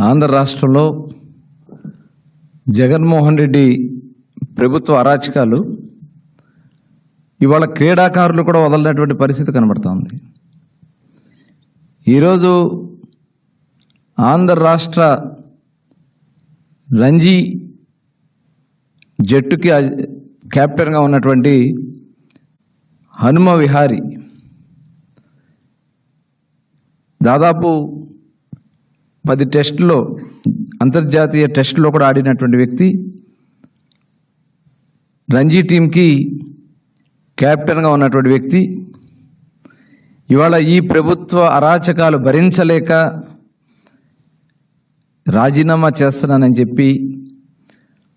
ఆంధ్ర రాష్ట్రంలో జగన్మోహన్ రెడ్డి ప్రభుత్వ అరాచకాలు ఇవాళ క్రీడాకారులు కూడా వదలనటువంటి పరిస్థితి కనబడుతోంది ఈరోజు ఆంధ్ర రాష్ట్ర రంజీ జట్టుకి కెప్టెన్గా ఉన్నటువంటి హనుమ విహారీ దాదాపు పది టెస్టులో అంతర్జాతీయ టెస్టులో కూడా ఆడినటువంటి వ్యక్తి రంజీ టీంకి కెప్టెన్గా ఉన్నటువంటి వ్యక్తి. ఇవాళ ఈ ప్రభుత్వ అరాచకాలు భరించలేక రాజీనామా చేస్తున్నానని చెప్పి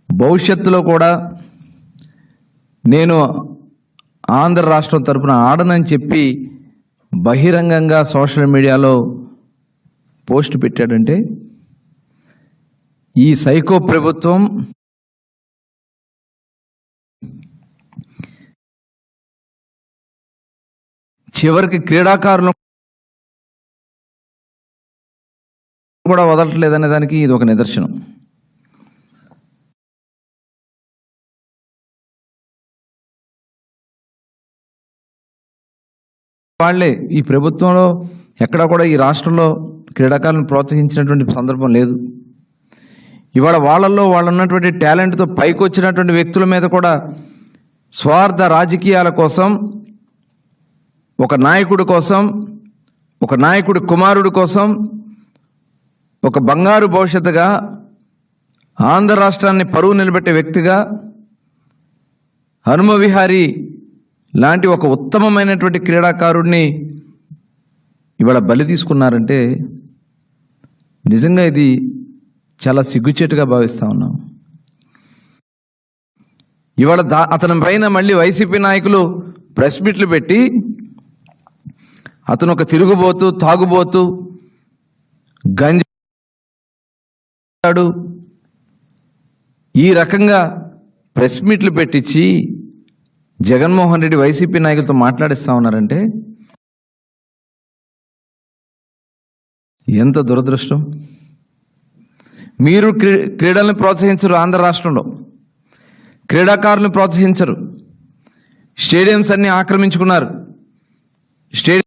భవిష్యత్తులో కూడా నేను ఆంధ్ర రాష్ట్రం తరపున ఆడనని చెప్పి బహిరంగంగా సోషల్ మీడియాలో పోస్ట్ పెట్టాడంటే ఈ సైకో ప్రభుత్వం చివరికి క్రీడాకారులు కూడా వదలట్లేదనే దానికి ఇది ఒక నిదర్శనం. వాళ్ళే ఈ ప్రభుత్వంలో ఎక్కడా కూడా ఈ రాష్ట్రంలో క్రీడాకారులను ప్రోత్సహించినటువంటి సందర్భం లేదు. ఇవాళ వాళ్ళల్లో వాళ్ళు ఉన్నటువంటి టాలెంట్తో పైకి వచ్చినటువంటి వ్యక్తుల మీద కూడా స్వార్థ రాజకీయాల కోసం ఒక నాయకుడి కోసం ఒక నాయకుడి కుమారుడి కోసం ఒక బంగారు భవిష్యత్తుగా ఆంధ్ర రాష్ట్రాన్ని పరువు నిలబెట్టే వ్యక్తిగా హనుమవిహారి లాంటి ఒక ఉత్తమమైనటువంటి క్రీడాకారుడిని ఇవాళ బలి తీసుకున్నారంటే నిజంగా ఇది చాలా సిగ్గుచేటుగా భావిస్తూ ఉన్నాం. ఇవాళ దా అతని పైన మళ్ళీ వైసీపీ నాయకులు ప్రెస్ మీట్లు పెట్టి అతను ఒక తిరుగుబోతూ తాగుబోతూ గంజాడు ఈ రకంగా ప్రెస్ మీట్లు పెట్టించి జగన్మోహన్ రెడ్డి వైసీపీ నాయకులతో మాట్లాడిస్తా ఉన్నారంటే ఎంత దురదృష్టం? మీరు క్రీ క్రీడల్ని ప్రోత్సహించరు ఆంధ్ర రాష్ట్రంలో. క్రీడాకారులను ప్రోత్సహించరు. స్టేడియంస్ అన్ని ఆక్రమించుకున్నారు. స్టేడియం